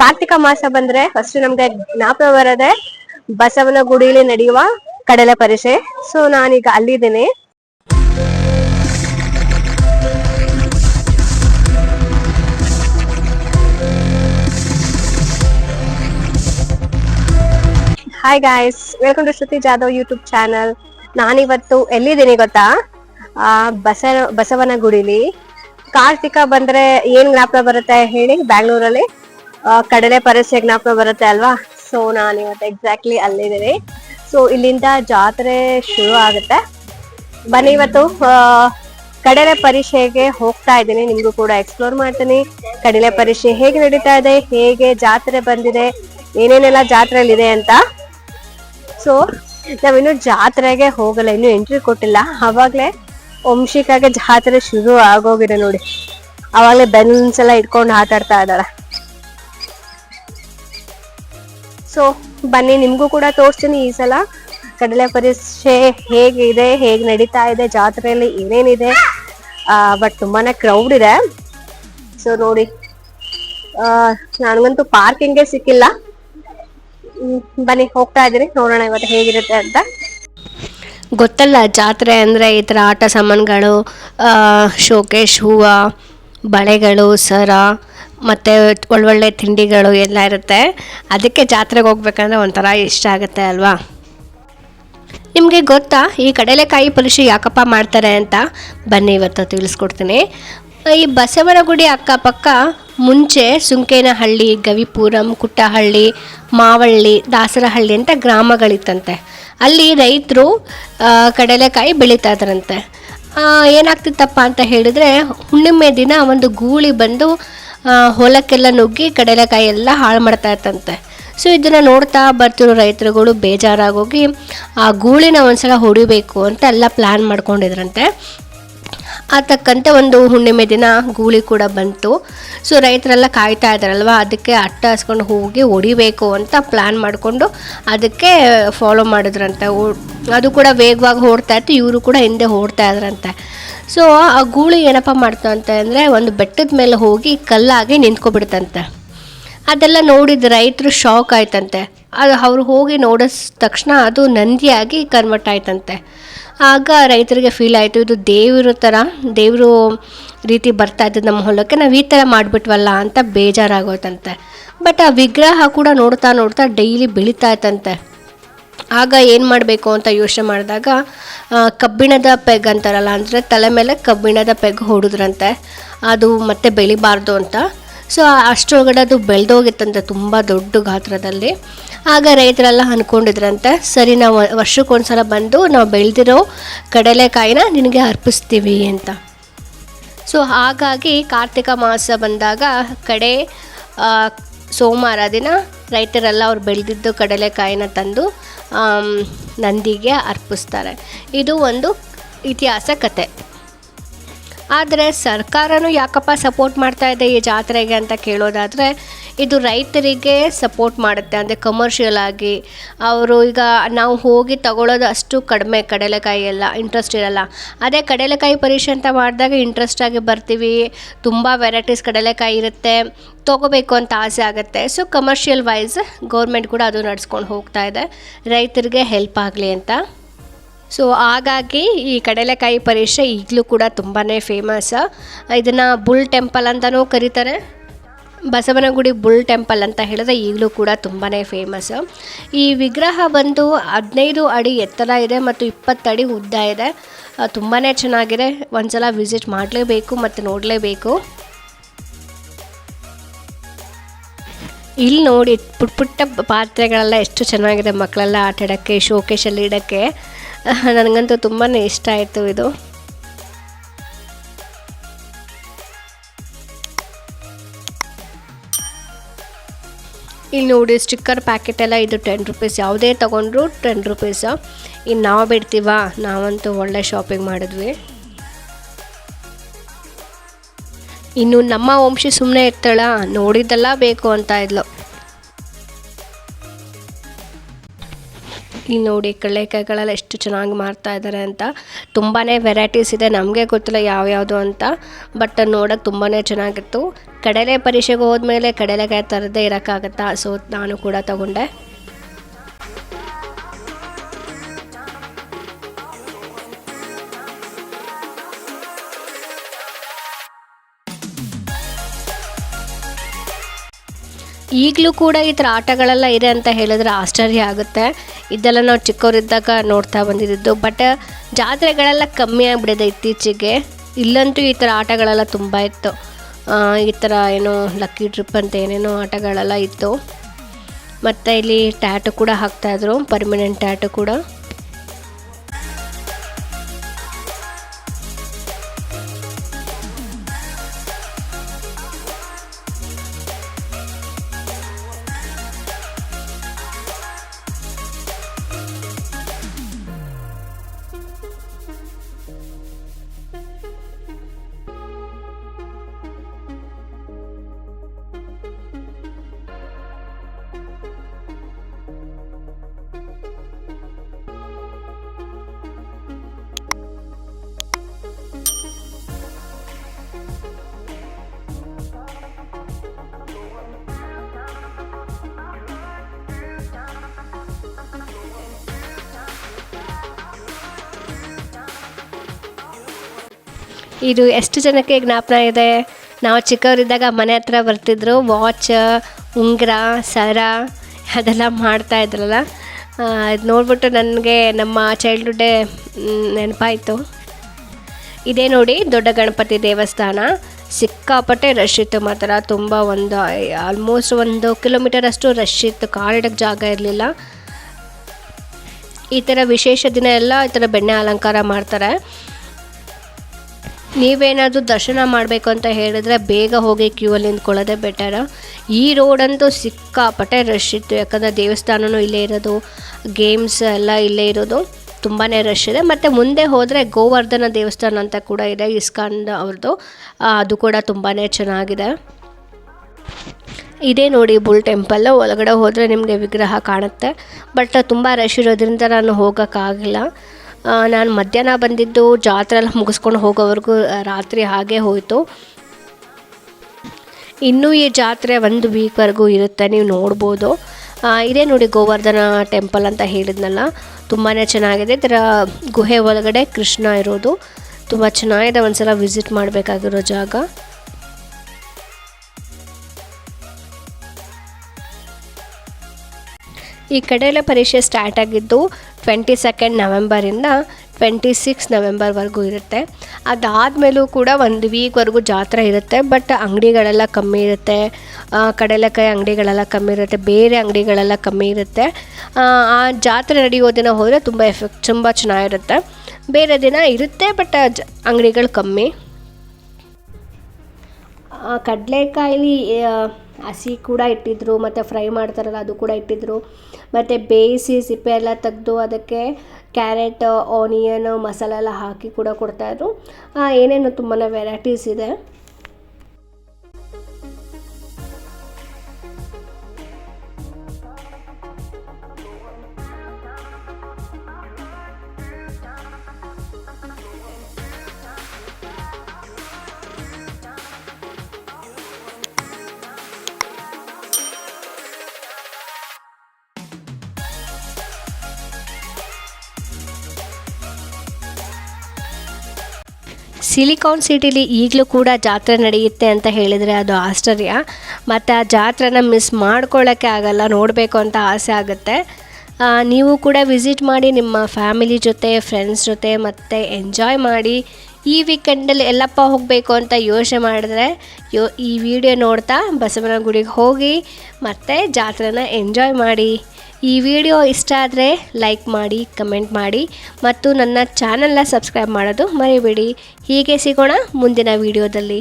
ಕಾರ್ತಿಕ ಮಾಸ ಬಂದ್ರೆ ಫಸ್ಟ್ ನಮ್ಗೆ ಜ್ಞಾಪಕ ಬರದೆ ಬಸವನ ಗುಡಿಲಿ ನಡೆಯುವ ಕಡಲೆ ಪರಿಷೆ. ಸೊ ನಾನೀಗ ಅಲ್ಲಿದ್ದೇನೆ. Hi guys welcome to Shruti Jadhav YouTube channel ನಾನಿವತ್ತು ಎಲ್ಲಿದ್ದೀನಿ ಗೊತ್ತಾ? ಆ ಬಸ ಬಸವನ ಗುಡಿಲಿ ಕಾರ್ತಿಕ ಬಂದ್ರೆ ಏನ್ ಜ್ಞಾಪಕ ಬರುತ್ತೆ ಹೇಳಿ, ಬ್ಯಾಂಗ್ಳೂರಲ್ಲಿ? ಕಡಲೆ ಪರಸ್ಯ ಜ್ಞಾಪಕ ಬರುತ್ತೆ ಅಲ್ವಾ? ಸೊ ನಾನು ಇವತ್ತು ಎಕ್ಸಾಕ್ಟ್ಲಿ ಅಲ್ಲಿದ್ದೀನಿ. ಸೊ ಇಲ್ಲಿಂದ ಜಾತ್ರೆ ಶುರು ಆಗುತ್ತೆ. ಬನ್ನಿ ಇವತ್ತು ಕಡಲೆ ಪರೀಕ್ಷೆಗೆ ಹೋಗ್ತಾ ಇದ್ದೀನಿ. ನಿಮಗೂ ಕೂಡ ಎಕ್ಸ್ಪ್ಲೋರ್ ಮಾಡ್ತೀನಿ. ಕಡಲೆ ಪರೀಕ್ಷೆ ಹೇಗೆ ನಡೀತಾ ಇದೆ? ಹೇಗೆ ಜಾತ್ರೆ ಬಂದಿದೆ? ಏನೇನೆಲ್ಲ ಜಾತ್ರೆಯಲ್ಲಿ ಇದೆ ಅಂತ. ಸೊ ನಾವಿನ್ನು ಜಾತ್ರೆಗೆ ಹೋಗಲ್ಲ. ಇನ್ನು ಎಂಟ್ರಿ ಕೊಟ್ಟಿಲ್ಲ. ಅವಾಗ್ಲೇ ವಂಶಿಕಾಗೆ ಜಾತ್ರೆ ಶುರು ಆಗೋಗಿದೆ ನೋಡಿ. ಅವಾಗಲೇ ಬೆನ್ಸ್ ಎಲ್ಲ ಇಟ್ಕೊಂಡು ಆಟಾಡ್ತಾ ಇದ್ದಾರೆ. ಸೊ ಬನ್ನಿ, ನಿಮ್ಗೂ ಕೂಡ ತೋರಿಸ್ತೀನಿ ಈ ಸಲ. ಕಡಲೆ ಪರೀಕ್ಷೆ ಹೇಗಿದೆ, ಹೇಗೆ ನಡೀತಾ ಇದೆ, ಜಾತ್ರೆಯಲ್ಲಿ ಏನೇನಿದೆ? ಬಟ್ ತುಂಬಾನೇ ಕ್ರೌಡ್ ಇದೆ. ಸೊ ನೋಡಿ. ನನಗಂತೂ ಪಾರ್ಕಿಂಗೇ ಸಿಕ್ಕಿಲ್ಲ. ಬನ್ನಿ, ಹೋಗ್ತಾ ಇದ್ದೀನಿ. ನೋಡೋಣ ಇವತ್ತು ಹೇಗಿರುತ್ತೆ ಅಂತ. ಗೊತ್ತಲ್ಲ, ಜಾತ್ರೆ ಅಂದರೆ ಈ ಥರ ಆಟ ಸಾಮಾನುಗಳು ಶೋಕೇಶ್ ಹೂವು, ಬಳೆಗಳು, ಸರ ಮತ್ತು ಒಳ್ಳೊಳ್ಳೆ ತಿಂಡಿಗಳು ಎಲ್ಲ ಇರುತ್ತೆ. ಅದಕ್ಕೆ ಜಾತ್ರೆಗೆ ಹೋಗ್ಬೇಕಂದ್ರೆ ಒಂಥರ ಇಷ್ಟ ಆಗುತ್ತೆ ಅಲ್ವಾ? ನಿಮಗೆ ಗೊತ್ತಾ, ಈ ಕಡಲೆಕಾಯಿ ಪುಲಿಶಿ ಯಾಕಪ್ಪ ಮಾಡ್ತಾರೆ ಅಂತ? ಬನ್ನಿ ಇವತ್ತು ತಿಳಿಸ್ಕೊಡ್ತೀನಿ. ಈ ಬಸವನಗುಡಿ ಅಕ್ಕಪಕ್ಕ ಮುಂಚೆ ಸುಂಕೇನಹಳ್ಳಿ, ಗವಿಪುರಂ, ಕುಟ್ಟಹಳ್ಳಿ, ಮಾವಳ್ಳಿ ದಾಸರಹಳ್ಳಿ ಅಂತ ಗ್ರಾಮಗಳಿತ್ತಂತೆ. ಅಲ್ಲಿ ರೈತರು ಕಡಲೆಕಾಯಿ ಬೆಳೀತಾ ಇದ್ರಂತೆ. ಏನಾಗ್ತಿತ್ತಪ್ಪ ಅಂತ ಹೇಳಿದ್ರೆ ಹುಣ್ಣಿಮೆ ದಿನ ಒಂದು ಗೂಳಿ ಬಂದು ಹೊಲಕ್ಕೆಲ್ಲ ನುಗ್ಗಿ ಕಡಲೆಕಾಯಿ ಎಲ್ಲ ಹಾಳು ಮಾಡ್ತಾ ಇತ್ತಂತೆ. ಸೊ ಇದನ್ನು ನೋಡ್ತಾ ಬರ್ತಿರೋ ರೈತರುಗಳು ಬೇಜಾರಾಗೋಗಿ ಆ ಗೂಳಿನ ಒಂದ್ಸಲ ಹೊಡಿಬೇಕು ಅಂತ ಎಲ್ಲ ಪ್ಲ್ಯಾನ್ ಮಾಡ್ಕೊಂಡಿದ್ರಂತೆ. ಆ ತಕ್ಕಂತೆ ಒಂದು ಹುಣ್ಣಿಮೆ ದಿನ ಗೂಳಿ ಕೂಡ ಬಂತು. ಸೊ ರೈತರೆಲ್ಲ ಕಾಯ್ತಾ ಇದ್ದಾರಲ್ವ, ಅದಕ್ಕೆ ಅಟ್ಟ ಹಸ್ಕೊಂಡು ಹೋಗಿ ಹೊಡಿಬೇಕು ಅಂತ ಪ್ಲ್ಯಾನ್ ಮಾಡಿಕೊಂಡು ಅದಕ್ಕೆ ಫಾಲೋ ಮಾಡಿದ್ರಂತೆ. ಅದು ಕೂಡ ವೇಗವಾಗಿ ಓಡ್ತಾ ಇತ್ತು, ಇವರು ಕೂಡ ಹಿಂದೆ ಓಡ್ತಾ ಇದ್ರಂತೆ. ಸೊ ಆ ಗೂಳಿ ಏನಪ್ಪ ಮಾಡ್ತಂತೆ ಅಂದರೆ ಒಂದು ಬೆಟ್ಟದ ಮೇಲೆ ಹೋಗಿ ಕಲ್ಲಾಗಿ ನಿಂತ್ಕೊಬಿಡ್ತಂತೆ. ಅದೆಲ್ಲ ನೋಡಿದ ರೈತರು ಶಾಕ್ ಆಯ್ತಂತೆ. ಅದು ಅವ್ರು ಹೋಗಿ ನೋಡಿದ ತಕ್ಷಣ ಅದು ನಂದಿಯಾಗಿ ಕನ್ವರ್ಟ್ ಆಯ್ತಂತೆ. ಆಗ ರೈತರಿಗೆ ಫೀಲ್ ಆಯಿತು, ಇದು ದೇವ್ರ ಥರ ದೇವರು ರೀತಿ ಬರ್ತಾ ಇದ್ದದ್ದು ನಮ್ಮ ಹೊಲಕ್ಕೆ, ನಾವು ಈ ಥರ ಮಾಡಿಬಿಟ್ವಲ್ಲ ಅಂತ ಬೇಜಾರಾಗೋಯ್ತಂತೆ. ಬಟ್ ಆ ವಿಗ್ರಹ ಕೂಡ ನೋಡ್ತಾ ನೋಡ್ತಾ ಡೈಲಿ ಬೆಳೀತಾ ಇತ್ತಂತೆ. ಆಗ ಏನು ಮಾಡಬೇಕು ಅಂತ ಯೋಚನೆ ಮಾಡಿದಾಗ ಕಬ್ಬಿಣದ ಪೆಗ್ ಅಂತಾರಲ್ಲ, ಅಂದರೆ ತಲೆ ಮೇಲೆ ಕಬ್ಬಿಣದ ಪೆಗ್ ಹೊಡೆದ್ರಂತೆ. ಅದು ಮತ್ತೆ ಬೆಳಿಬಾರ್ದು ಅಂತ. ಸೊ ಅಷ್ಟರೊಳಗಡೆ ಅದು ಬೆಳೆದೋಗಿತ್ತಂತೆ, ತುಂಬ ದೊಡ್ಡ ಗಾತ್ರದಲ್ಲಿ. ಆಗ ರೈತರೆಲ್ಲ ಅಂದ್ಕೊಂಡಿದ್ರಂತೆ ಸರಿ, ನಾವು ವರ್ಷಕ್ಕೊಂದ್ಸಲ ಬಂದು ನಾವು ಬೆಳೆದಿರೋ ಕಡಲೆಕಾಯಿನ ನಿನಗೆ ಅರ್ಪಿಸ್ತೀವಿ ಅಂತ. ಸೊ ಹಾಗಾಗಿ ಕಾರ್ತಿಕ ಮಾಸ ಬಂದಾಗ ಕಡೆ ಸೋಮವಾರ ದಿನ ರೈತರೆಲ್ಲ ಅವ್ರು ಬೆಳೆದಿದ್ದು ಕಡಲೆಕಾಯಿನ ತಂದು ನಂದಿಗೆ ಅರ್ಪಿಸ್ತಾರೆ. ಇದು ಒಂದು ಇತಿಹಾಸ ಕತೆ. ಆದರೆ ಸರ್ಕಾರನೂ ಯಾಕಪ್ಪ ಸಪೋರ್ಟ್ ಮಾಡ್ತಾ ಇದೆ ಈ ಜಾತ್ರೆಗೆ ಅಂತ ಕೇಳೋದಾದರೆ ಇದು ರೈತರಿಗೆ ಸಪೋರ್ಟ್ ಮಾಡುತ್ತೆ. ಅಂದರೆ ಕಮರ್ಷಿಯಲ್ ಆಗಿ ಅವರು ಈಗ ನಾವು ಹೋಗಿ ತಗೊಳ್ಳೋದು ಅಷ್ಟು ಕಡಿಮೆ ಕಡಲೆಕಾಯಿ ಎಲ್ಲ ಇಂಟ್ರೆಸ್ಟ್ ಇರಲ್ಲ. ಅದೇ ಕಡಲೆಕಾಯಿ ಪರೀಕ್ಷೆ ಅಂತ ಮಾಡಿದಾಗ ಇಂಟ್ರೆಸ್ಟ್ ಆಗಿ ಬರ್ತೀವಿ. ತುಂಬ ವೆರೈಟೀಸ್ ಕಡಲೆಕಾಯಿ ಇರುತ್ತೆ. ತೊಗೋಬೇಕು ಅಂತ ಆಸೆ ಆಗುತ್ತೆ. ಸೊ ಕಮರ್ಷಿಯಲ್ ವೈಸ್ ಗೌರ್ಮೆಂಟ್ ಕೂಡ ಅದು ನಡೆಸ್ಕೊಂಡು ಹೋಗ್ತಾ ಇದೆ. ರೈತರಿಗೆ ಹೆಲ್ಪ್ ಆಗಲಿ ಅಂತ. ಸೊ ಹಾಗಾಗಿ ಈ ಕಡಲೆಕಾಯಿ ಪರೀಕ್ಷೆ ಈಗಲೂ ಕೂಡ ತುಂಬಾ ಫೇಮಸ್ ಇದನ್ನು ಬುಲ್ ಟೆಂಪಲ್ ಅಂತಲೂ ಕರೀತಾರೆ. ಬಸವನಗುಡಿ ಬುಲ್ ಟೆಂಪಲ್ ಅಂತ ಹೇಳಿದ್ರೆ ಈಗಲೂ ಕೂಡ ತುಂಬಾ ಫೇಮಸ್ ಈ ವಿಗ್ರಹ ಬಂದು ಹದಿನೈದು ಅಡಿ ಎತ್ತರ ಇದೆ ಮತ್ತು ಇಪ್ಪತ್ತು ಅಡಿ ಉದ್ದ ಇದೆ. ತುಂಬಾ ಚೆನ್ನಾಗಿದೆ. ಒಂದ್ಸಲ ವಿಸಿಟ್ ಮಾಡಲೇಬೇಕು ಮತ್ತು ನೋಡಲೇಬೇಕು. ಇಲ್ಲಿ ನೋಡಿ ಪುಟ್ಟ ಪುಟ್ಟ ಪಾತ್ರೆಗಳೆಲ್ಲ ಎಷ್ಟು ಚೆನ್ನಾಗಿದೆ ಮಕ್ಕಳೆಲ್ಲ ಆಟ ಆಡೋಕ್ಕೆ ಶೋಕೇಶಲ್ಲಿ ಇಡೋಕ್ಕೆ. ನನಗಂತೂ ತುಂಬಾ ಇಷ್ಟ ಆಯಿತು ಇದು. ಇಲ್ಲಿ ನೋಡಿ ಸ್ಟಿಕ್ಕರ್ ಪ್ಯಾಕೆಟ್ ಎಲ್ಲ ಇದು ಟೆನ್ ರುಪೀಸ್ ಯಾವುದೇ ತೊಗೊಂಡ್ರು ಟೆನ್ ರುಪೀಸ್ ಇನ್ನು ನಾವು ಬಿಡ್ತೀವ? ನಾವಂತೂ ಒಳ್ಳೆ ಶಾಪಿಂಗ್ ಮಾಡಿದ್ವಿ. ಇನ್ನು ನಮ್ಮ ವಂಶಿ ಸುಮ್ಮನೆ ಇರ್ತಾಳ? ನೋಡಿದ್ದೆಲ್ಲ ಬೇಕು ಅಂತ ಇದ್ಲು. ಇಲ್ಲಿ ನೋಡಿ ಕಡಲೆಕಾಯಿಗಳೆಲ್ಲ ಎಷ್ಟು ಚೆನ್ನಾಗಿ ಮಾರ್ತಾ ಇದ್ದಾರೆ ಅಂತ. ತುಂಬಾ ವೆರೈಟೀಸ್ ಇದೆ, ನಮಗೆ ಗೊತ್ತಿಲ್ಲ ಯಾವ್ಯಾವುದು ಅಂತ. ಬಟ್ ನೋಡೋಕೆ ತುಂಬಾ ಚೆನ್ನಾಗಿತ್ತು. ಕಡಲೆ ಪರೀಕ್ಷೆಗೆ ಹೋದ್ಮೇಲೆ ಕಡಲೆಕಾಯಿ ತರದೇ ಇರೋಕ್ಕಾಗತ್ತಾ? ಸೊ ನಾನು ಕೂಡ ತಗೊಂಡೆ. ಈಗಲೂ ಕೂಡ ಈ ಥರ ಆಟಗಳೆಲ್ಲ ಇದೆ ಅಂತ ಹೇಳಿದ್ರೆ ಆಶ್ಚರ್ಯ ಆಗುತ್ತೆ. ಇದೆಲ್ಲ ನಾವು ಚಿಕ್ಕವರಿದ್ದಾಗ ನೋಡ್ತಾ ಬಂದಿದ್ದು. ಬಟ್ ಜಾತ್ರೆಗಳೆಲ್ಲ ಕಮ್ಮಿ ಆಗಿಬಿಟ್ಟಿದೆ ಇತ್ತೀಚೆಗೆ. ಇಲ್ಲಂತೂ ಈ ಥರ ಆಟಗಳೆಲ್ಲ ತುಂಬ ಇತ್ತು. ಈ ಥರ ಏನೋ ಲಕ್ಕಿ ಟ್ರಿಪ್ ಅಂತ ಏನೇನೋ ಆಟಗಳೆಲ್ಲ ಇತ್ತು. ಮತ್ತು ಇಲ್ಲಿ ಟ್ಯಾಟು ಕೂಡ ಹಾಕ್ತಾಯಿದ್ರು ಪರ್ಮನೆಂಟ್ ಟ್ಯಾಟು ಕೂಡ. ಇದು ಎಷ್ಟು ಜನಕ್ಕೆ ಜ್ಞಾಪನ ಇದೆ? ನಾವು ಚಿಕ್ಕವರಿದ್ದಾಗ ಮನೆ ಹತ್ರ ಬರ್ತಿದ್ರು ವಾಚ್ ಉಂಗುರ, ಸರ, ಅದೆಲ್ಲ ಮಾಡ್ತಾ ಇದ್ರಲ್ಲ. ಅದು ನೋಡ್ಬಿಟ್ಟು ನನಗೆ ನಮ್ಮ ಚೈಲ್ಡ್ಹುಡ್ಡೇ ನೆನಪಾಯಿತು. ಇದೇ ನೋಡಿ ದೊಡ್ಡ ಗಣಪತಿ ದೇವಸ್ಥಾನ. ಸಿಕ್ಕಾಪಟ್ಟೆ ರಶ್ ಇತ್ತು ಮಾತ್ರ. ತುಂಬ ಒಂದು ಆಲ್ಮೋಸ್ಟ್ ಒಂದು ಕಿಲೋಮೀಟರ್ ಅಷ್ಟು ರಶ್ ಇತ್ತು. ಕಾಲಿಡಕ್ಕೆ ಜಾಗ ಇರಲಿಲ್ಲ. ಈ ಥರ ವಿಶೇಷ ದಿನ ಎಲ್ಲ ಈ ಥರ ಬೆಣ್ಣೆ ಅಲಂಕಾರ ಮಾಡ್ತಾರೆ. ನೀವೇನಾದರೂ ದರ್ಶನ ಮಾಡಬೇಕು ಅಂತ ಹೇಳಿದ್ರೆ ಬೇಗ ಹೋಗಿ ಕ್ಯೂ ಅಲ್ಲಿ ನಿಂತ್ಕೊಳ್ಳೋದೇ ಬೆಟರ್ ಈ ರೋಡಂತೂ ಸಿಕ್ಕಾಪಟ್ಟೆ ರಶ್ ಇತ್ತು, ಯಾಕಂದರೆ ದೇವಸ್ಥಾನವೂ ಇಲ್ಲೇ ಇರೋದು ಗೇಮ್ಸ್ ಎಲ್ಲ ಇಲ್ಲೇ ಇರೋದು ತುಂಬಾ ರಶ್ ಇದೆ. ಮತ್ತು ಮುಂದೆ ಹೋದರೆ ಗೋವರ್ಧನ ದೇವಸ್ಥಾನ ಅಂತ ಕೂಡ ಇದೆ ಇಸ್ಕಾನ್ ಅವ್ರದ್ದು ಅದು ಕೂಡ ತುಂಬಾ ಚೆನ್ನಾಗಿದೆ. ಇದೇ ನೋಡಿ ಬುಲ್ ಟೆಂಪಲ್ ಒಳಗಡೆ ಹೋದರೆ ನಿಮಗೆ ವಿಗ್ರಹ ಕಾಣುತ್ತೆ. ಬಟ್ ತುಂಬ ರಶ್ ಇರೋದ್ರಿಂದ ನಾನು ಹೋಗೋಕ್ಕಾಗಿಲ್ಲ. ನಾನು ಮಧ್ಯಾಹ್ನ ಬಂದಿದ್ದು ಜಾತ್ರೆ ಎಲ್ಲ ಮುಗಿಸ್ಕೊಂಡು ಹೋಗೋವರೆಗೂ ರಾತ್ರಿ ಹಾಗೆ ಹೋಯಿತು. ಇನ್ನೂ ಈ ಜಾತ್ರೆ ಒಂದು ವೀಕ್ವರೆಗೂ ಇರುತ್ತೆ, ನೀವು ನೋಡ್ಬೋದು. ಇದೇ ನೋಡಿ ಗೋವರ್ಧನ ಟೆಂಪಲ್ ಅಂತ ಹೇಳಿದ್ನಲ್ಲ ತುಂಬಾ ಚೆನ್ನಾಗಿದೆ. ಇದರ ಗುಹೆ ಒಳಗಡೆ ಕೃಷ್ಣ ಇರೋದು. ತುಂಬ ಚೆನ್ನಾಗಿದೆ ಒಂದು ಸಲ ವಿಸಿಟ್ ಮಾಡಬೇಕಾಗಿರೋ ಜಾಗ. ಈ ಕಡೆಯಲ್ಲ ಪರೀಕ್ಷೆ ಸ್ಟಾರ್ಟ್ ಆಗಿದ್ದು ಟ್ವೆಂಟಿ ಸೆಕೆಂಡ್ ನವೆಂಬರಿಂದ ಟ್ವೆಂಟಿ ಸಿಕ್ಸ್ ನವೆಂಬರ್ವರೆಗೂ ಇರುತ್ತೆ. ಅದಾದಮೇಲೂ ಕೂಡ ಒಂದು ವೀಕ್ವರೆಗೂ ಜಾತ್ರೆ ಇರುತ್ತೆ ಬಟ್ ಅಂಗಡಿಗಳೆಲ್ಲ ಕಮ್ಮಿ ಇರುತ್ತೆ. ಕಡಲೆಕಾಯಿ ಅಂಗಡಿಗಳೆಲ್ಲ ಕಮ್ಮಿ ಇರುತ್ತೆ ಬೇರೆ ಅಂಗಡಿಗಳೆಲ್ಲ ಕಮ್ಮಿ ಇರುತ್ತೆ. ಆ, ಜಾತ್ರೆ ನಡೆಯೋ ದಿನ ಹೋದರೆ ತುಂಬ ಎಫೆಕ್ಟ್ ತುಂಬ ಚೆನ್ನಾಗಿರುತ್ತೆ. ಬೇರೆ ದಿನ ಇರುತ್ತೆ ಬಟ್ ಜ ಅಂಗಡಿಗಳು ಕಮ್ಮಿ. ಆ, ಹಸಿ ಕೂಡ ಇಟ್ಟಿದ್ರು, ಮತ್ತು ಫ್ರೈ ಮಾಡ್ತಾರಲ್ಲ ಅದು ಕೂಡ ಇಟ್ಟಿದ್ರು. ಮತ್ತು ಬೇಯಿಸಿ ಸಿಪ್ಪೆ ಎಲ್ಲ ತೆಗೆದು ಅದಕ್ಕೆ ಕ್ಯಾರೆಟ್, ಆನಿಯನ್, ಮಸಾಲೆ ಎಲ್ಲ ಹಾಕಿ ಕೂಡ ಕೊಡ್ತಾಯಿದ್ರು ಏನೇನು ತುಂಬಾ ವೆರೈಟೀಸ್ ಇದೆ. ಸಿಲಿಕಾನ್ ಸಿಟಿಲಿ ಈಗಲೂ ಕೂಡ ಜಾತ್ರೆ ನಡೆಯುತ್ತೆ ಅಂತ ಹೇಳಿದರೆ ಅದು ಆಶ್ಚರ್ಯ. ಮತ್ತು ಆ ಜಾತ್ರೆನ ಮಿಸ್ ಮಾಡ್ಕೊಳ್ಳೋಕ್ಕೆ ಆಗಲ್ಲ, ನೋಡಬೇಕು ಅಂತ ಆಸೆ ಆಗುತ್ತೆ. ನೀವು ಕೂಡ ವಿಸಿಟ್ ಮಾಡಿ ನಿಮ್ಮ ಫ್ಯಾಮಿಲಿ ಜೊತೆ ಫ್ರೆಂಡ್ಸ್ ಜೊತೆ ಮತ್ತು ಎಂಜಾಯ್ ಮಾಡಿ ಈ ವೀಕೆಂಡಲ್ಲಿ ಎಲ್ಲಪ್ಪ ಹೋಗಬೇಕು ಅಂತ ಯೋಚನೆ ಮಾಡಿದ್ರೆ ಯೋ, ಈ ವಿಡಿಯೋ ನೋಡ್ತಾ ಬಸವನ ಗುಡಿಗೆ ಹೋಗಿ ಮತ್ತು ಜಾತ್ರೆನ ಎಂಜಾಯ್ ಮಾಡಿ. ಈ ವಿಡಿಯೋ ಇಷ್ಟ ಆದರೆ ಲೈಕ್ ಮಾಡಿ ಕಮೆಂಟ್ ಮಾಡಿ ಮತ್ತು ನನ್ನ ಚಾನಲ್ನ ಸಬ್ಸ್ಕ್ರೈಬ್ ಮಾಡೋದು ಮರಿಬೇಡಿ. ಹೀಗೆ ಸಿಗೋಣ ಮುಂದಿನ ವಿಡಿಯೋದಲ್ಲಿ.